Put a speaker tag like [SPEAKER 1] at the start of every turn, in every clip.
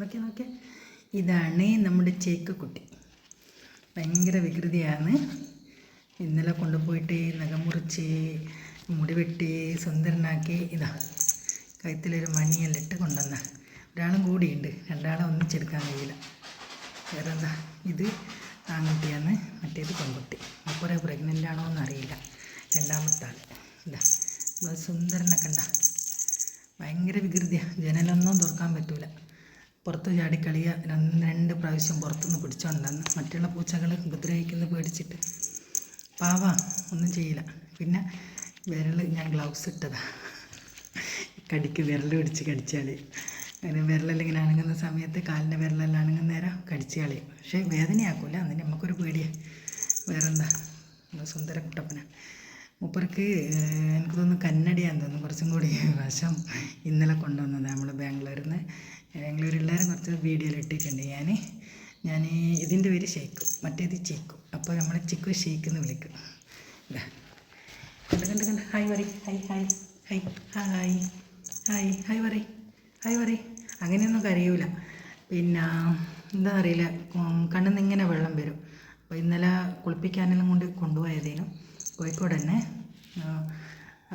[SPEAKER 1] നോക്കിയ നോക്കിയാൽ ഇതാണ് നമ്മുടെ ചേക്ക് കുട്ടി ഭയങ്കര വികൃതിയാണ്. ഇന്നലെ കൊണ്ടുപോയിട്ട് നഖം മുറിച്ച് മുടി വെട്ടി സുന്ദരനാക്കി ഇതാ കഴുത്തിലൊരു മണിയെല്ലാം ഇട്ട് കൊണ്ടുവന്ന. ഒരാളും കൂടിയുണ്ട്. രണ്ടാളെ ഒന്നിച്ചെടുക്കാൻ കഴിയില്ല. വേറെ എന്താ ഇത് ആൺകുട്ടിയാണ് മറ്റേത് പെൺകുട്ടി. അപ്പുറം പ്രഗ്നന്റ് ആണോ എന്നറിയില്ല. രണ്ടാമത്തെ ആൾ ഇതാ നമ്മൾ സുന്ദരനെ കണ്ട. ഭയങ്കര വികൃതിയാണ് ജനലൊന്നും തുറക്കാൻ പറ്റൂല. പുറത്ത് ചാടിക്കളിയ രണ്ട് പ്രാവശ്യം പുറത്തുനിന്ന് പിടിച്ചോണ്ടെന്ന് മറ്റുള്ള പൂച്ചകളെ ഉപദ്രവിക്കുന്ന പേടിച്ചിട്ട്. പാവ ഒന്നും ചെയ്യില്ല. പിന്നെ വിരൽ ഞാൻ ഗ്ലൗസ് ഇട്ടതാ. കടിക്ക് വിരൽ പിടിച്ച് കടിച്ചാൽ അങ്ങനെ വിരലെല്ലാം ഇങ്ങനെ അണങ്ങുന്ന സമയത്ത് കാലിന്റെ വിരലെല്ലാം അണങ്ങുന്ന നേരം കടിച്ച് കളയും. പക്ഷേ വേദനയാക്കൂല. അതിന് നമുക്കൊരു പേടിയാണ് വേറെന്താ? സുന്ദര കുട്ടപ്പന. മൂപ്പർക്ക് എനിക്ക് തോന്നുന്നു കന്നഡയാന്ന് തോന്നുന്നു കുറച്ചും കൂടി. വശം ഇന്നലെ കൊണ്ടുവന്നത് നമ്മൾ ബാംഗ്ലൂരിൽ നിന്ന് ബാംഗ്ലൂരിലെല്ലാവരും കുറച്ച് വീഡിയോയിൽ ഇട്ടിട്ടുണ്ട് ഞാൻ. ഞാൻ ഇതിന്റെ പേര് ഷേക്ക് മറ്റേത് ചിക്കു. അപ്പോൾ നമ്മൾ ചിക്കു ഷേക്ക് എന്ന് വിളിക്കും. കണ്ട് കണ്ട് കണ്ട്. ഹായ് പറയ് hi hi hi hi hi hi പറയ് ഹായ് പറയ് അങ്ങനെയൊന്നും കരയൂല. പിന്നെ എന്താ അറിയില്ല കണ്ണിൽ ഇങ്ങനെ വെള്ളം വരും. അപ്പോൾ ഇന്നലെ കുളിപ്പിക്കാനെല്ലാം കൊണ്ട് കൊണ്ടുപോയതേനും. കോഴിക്കോട് തന്നെ.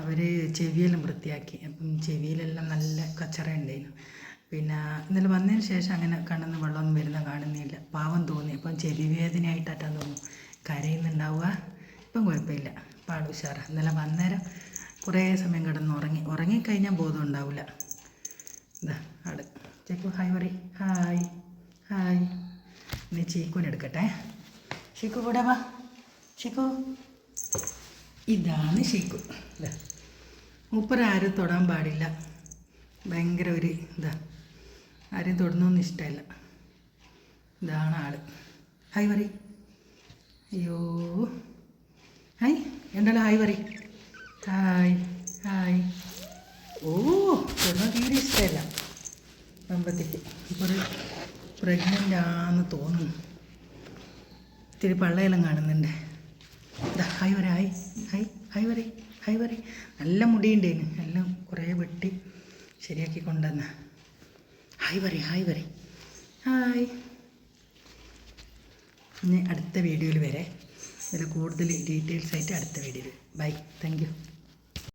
[SPEAKER 1] അവർ ചെവിയെല്ലാം വൃത്തിയാക്കി. അപ്പം ചെവിയിലെല്ലാം നല്ല കച്ചറ ഉണ്ടായിരുന്നു പിന്നെ ഇന്നലെ വന്നതിന് ശേഷം അങ്ങനെ കണ്ണെന്ന് വെള്ളമൊന്നും വരുന്ന കാണുന്നില്ല. പാവം തോന്നി. അപ്പം ചെവി തോന്നും തോന്നുന്നു. കരയുന്നുണ്ടാവുക. ഇപ്പം കുഴപ്പമില്ല. പാട് ഉഷാറാ. ഇന്നലെ വന്നേരം കുറേ സമയം കിടന്ന് ഉറങ്ങി. ഉറങ്ങിക്കഴിഞ്ഞാൽ ബോധം ഉണ്ടാവില്ല. ഇതാ ആട് ചേക്കു ഹായ് പറ ഹായ്. ഹായ്. ഇനി ചീക്കുനെ എടുക്കട്ടെ. ഷിക്കു കൂടെ വാ. ഷിക്കു ഇതാണ് ഷിക്കു ഇതാ മൂപ്പർ ആരും തൊടാൻ പാടില്ല. ഭയങ്കര ഒരു ഇതാ. ആരും തൊടുന്നൊന്നും ഇഷ്ടമല്ല ഇതാണ് ആൾ. ഹായ് പറ അയ്യോ. ഹായ്. എന്താണ് ഹായ് പറ ഹായ്. ഹായ്. ഓ തൊടുന്ന തീരെ ഇഷ്ടമല്ല നമ്പത്തേക്ക് ഇപ്പോൾ പ്രഗ്നന്റ് ആണെന്ന് തോന്നുന്നു. ഇത്തിരി പള്ളയെല്ലാം കാണുന്നുണ്ട്. ഇതാ ഹായ് പറ ഹായ്. ഹായ് ഹായ് പറ ഹായ് പറ നല്ല മുടിയുണ്ടേന് എല്ലാം കുറേ വെട്ടി ശരിയാക്കി കൊണ്ടുവന്ന. ഹായ് പറയും ഹായ് പറയും. ഹായ്. ഇനി അടുത്ത വീഡിയോയിൽ വരെ ഇതിൽ കൂടുതൽ ഡീറ്റെയിൽസ് ആയിട്ട് അടുത്ത വീഡിയോയിൽ ബൈ. താങ്ക്